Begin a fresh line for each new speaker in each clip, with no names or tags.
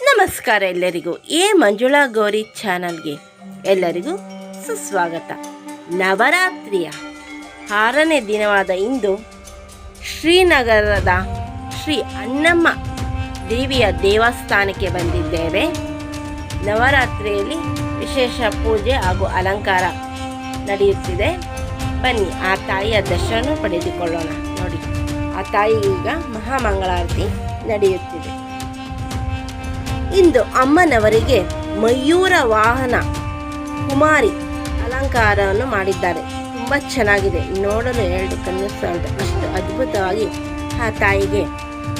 ನಮಸ್ಕಾರ ಎಲ್ಲರಿಗೂ. ಎ ಮಂಜುಳಾ ಗೌರಿ ಚಾನಲ್ಗೆ ಎಲ್ಲರಿಗೂ ಸುಸ್ವಾಗತ. ನವರಾತ್ರಿಯ ಆರನೇ ದಿನವಾದ ಇಂದು ಶ್ರೀನಗರದ ಶ್ರೀ ಅಣ್ಣಮ್ಮ ದೇವಿಯ ದೇವಸ್ಥಾನಕ್ಕೆ ಬಂದಿದ್ದೇವೆ. ನವರಾತ್ರಿಯಲ್ಲಿ ವಿಶೇಷ ಪೂಜೆ ಹಾಗೂ ಅಲಂಕಾರ ನಡೆಯುತ್ತಿದೆ. ಬನ್ನಿ, ಆ ತಾಯಿಯ ದರ್ಶನ ಪಡೆದುಕೊಳ್ಳೋಣ. ನೋಡಿ, ಆ ತಾಯಿ ಈಗ ಮಹಾಮಂಗಳಾರತಿ ನಡೆಯುತ್ತಿದೆ. ಇಂದು ಅಮ್ಮನವರಿಗೆ ಮಯೂರ ವಾಹನ, ಕುಮಾರಿ ಅಲಂಕಾರವನ್ನು ಮಾಡಿದ್ದಾರೆ. ತುಂಬ ಚೆನ್ನಾಗಿದೆ. ನೋಡಲು ಎರಡು ಕಣ್ಣು ಸಾಲದು. ಅಷ್ಟು ಅದ್ಭುತವಾಗಿ ಆ ತಾಯಿಗೆ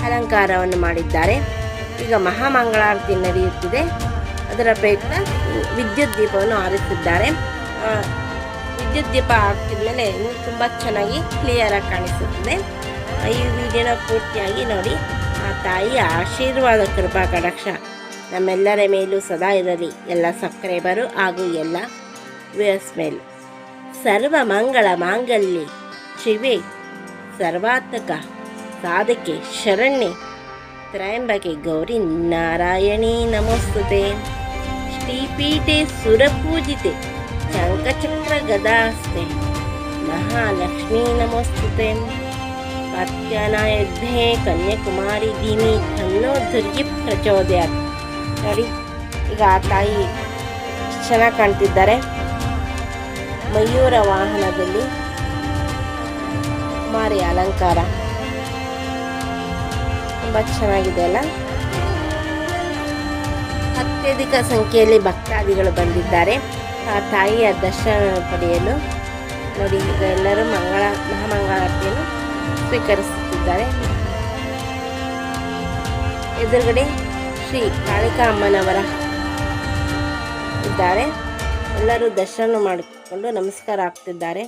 ಅಲಂಕಾರವನ್ನು ಮಾಡಿದ್ದಾರೆ. ಈಗ ಮಹಾಮಂಗಳಾರತಿ ನಡೆಯುತ್ತಿದೆ. ಅದರ ಪ್ರಯತ್ನ ವಿದ್ಯುತ್ ದೀಪವನ್ನು ಆರಿಸಿದ್ದಾರೆ. ವಿದ್ಯುತ್ ದೀಪ ಹಾಕ್ತಿದ್ಮೇಲೆ ಇನ್ನೂ ತುಂಬ ಚೆನ್ನಾಗಿ ಕ್ಲಿಯರಾಗಿ ಕಾಣಿಸುತ್ತದೆ. ಈ ವಿಡಿಯೋನ ಪೂರ್ತಿಯಾಗಿ ನೋಡಿ. ಆ ತಾಯಿಯ ಆಶೀರ್ವಾದ, ಕೃಪಾ, ಕಟಾಕ್ಷ. ನಮ್ಮೆಲ್ಲರ ಮೇಲೂ ಸದಾ ಇರಲಿ. ಎಲ್ಲ ಸಬ್ಸ್ಕ್ರೈಬರು ಹಾಗೂ ಎಲ್ಲ ವ್ಯೂಯರ್ಸ್ ಮೇಲೂ ಸರ್ವ ಮಂಗಳ ಮಾಂಗಲ್ಯ. ಶಿವೆ ಸರ್ವಾತ್ಮಕ ಸಾಧಕೆ ಶರಣ್ಯ. ತ್ರಯಂಬಕೆ ಗೌರಿ ನಾರಾಯಣಿ ನಮೋಸ್ತುತೆ. ಶ್ರೀಪೀಠೆ ಸುರಪೂಜಿತೆ. ಶಂಕಚಕ್ರ ಗದಾಸ್ತೆ ಮಹಾಲಕ್ಷ್ಮೀ ನಮೋಸ್ತುತೆ. ಕಾತ್ಯಾನಾಯುಧೆ ಕನ್ಯಾಕುಮಾರಿ ದೀನಿ ಅನ್ನೋ ದುರ್ಗಿ ಪ್ರಚೋದಯಾತ್. ನೋಡಿ ಈಗ ಆ ತಾಯಿ ಚೆನ್ನಾಗಿ ಕಾಣ್ತಿದ್ದಾರೆ. ಮಯೂರ ವಾಹನದಲ್ಲಿ ಮಾರಿ ಅಲಂಕಾರ. ತುಂಬ ಚೆನ್ನಾಗಿದೆ ಅಲ್ಲ? ಅತ್ಯಧಿಕ ಸಂಖ್ಯೆಯಲ್ಲಿ ಭಕ್ತಾದಿಗಳು ಬಂದಿದ್ದಾರೆ. ಆ ತಾಯಿಯ ದರ್ಶನ ಪಡೆಯಲು ನೋಡಿ, ಈಗ ಎಲ್ಲರೂ ಮಂಗಳ, ಮಹಾಮಂಗಳಾರತಿಯನ್ನು ಸ್ವೀಕರಿಸುತ್ತಿದ್ದಾರೆ. ಎದುರುಗಡೆ ಶ್ರೀ ಕಾಳಿಕಾ ಅಮ್ಮನವರ ಇದ್ದಾರೆ. ಎಲ್ಲರೂ ದರ್ಶನ ಮಾಡಿಕೊಂಡು ನಮಸ್ಕಾರ ಆಗ್ತಿದ್ದಾರೆ.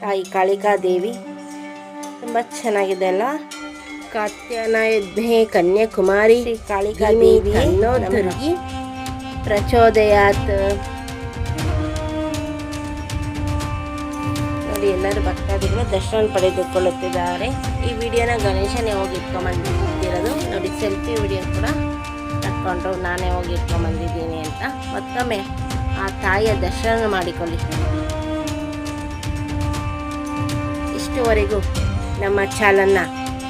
ತಾಯಿ ಕಾಳಿಕಾ ದೇವಿ ತುಂಬ ಚೆನ್ನಾಗಿದೆ ಅಲ್ಲ? ಕಾತ್ಯಾನಾಯುಧೆ ಕನ್ಯಾಕುಮಾರಿ ಶ್ರೀ ಕಾಳಿಕಾ ದೇವಿ ಅನ್ನೋ ಪ್ರಚೋದಯಾತ್. ನೋಡಿ ಎಲ್ಲರೂ ಭಕ್ತಾದಿಗಳು ದರ್ಶನ ಪಡೆದುಕೊಳ್ಳುತ್ತಿದ್ದಾರೆ. ಈ ವಿಡಿಯೋನ ಗಣೇಶನೇ ಹೋಗಿ ಇಟ್ಕೊಂಬಂದಿರೋದು ನೋಡಿ ಸೆಲ್ಫಿ ವಿಡಿಯೋ ಕೂಡ ತಕ್ಕೊಂಡು ನಾನೇ ಹೋಗಿ ಇಟ್ಕೊಂಬಂದಿದ್ದೀನಿ ಅಂತ. ಮತ್ತೊಮ್ಮೆ ಆ ತಾಯಿಯ ದರ್ಶನ ಮಾಡಿಕೊಳ್ಳಿ ಇಷ್ಟುವರೆಗೂ ನಮ್ಮ ಚಾಲನ್ನ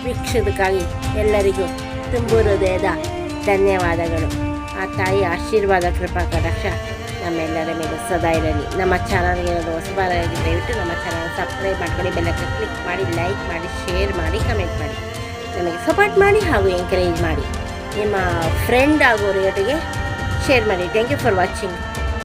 ವೀಕ್ಷಿಸೋದಕ್ಕಾಗಿ ಎಲ್ಲರಿಗೂ ತುಂಬು ಹೃದಯದ ಧನ್ಯವಾದಗಳು. ಆ ತಾಯಿ ಆಶೀರ್ವಾದ, ಕೃಪಾ, ಕಟಾಕ್ಷ ನಮ್ಮೆಲ್ಲರ ಮೇಲೆ ಸದಾ ಇರಲಿ. ನಮ್ಮ ಚಾನಲ್ಗೆ ಹೊಸಬರಾಗಿ ದಯವಿಟ್ಟು ನಮ್ಮ ಚಾನಲ್ ಸಬ್ಸ್ಕ್ರೈಬ್ ಮಾಡ್ಕೊಳ್ಳಿ ಬೆಲ್ಲಕ್ಕೆ ಕ್ಲಿಕ್ ಮಾಡಿ ಲೈಕ್ ಮಾಡಿ ಶೇರ್ ಮಾಡಿ ಕಮೆಂಟ್ ಮಾಡಿ. ನಮಗೆ ಸಪೋರ್ಟ್ ಮಾಡಿ ಹಾಗೂ ಎಂಕರೇಜ್ ಮಾಡಿ. ನಿಮ್ಮ ಫ್ರೆಂಡ್ ಹಾಗೂ ಜೊತೆಗೆ ಶೇರ್ ಮಾಡಿ. Thank you for watching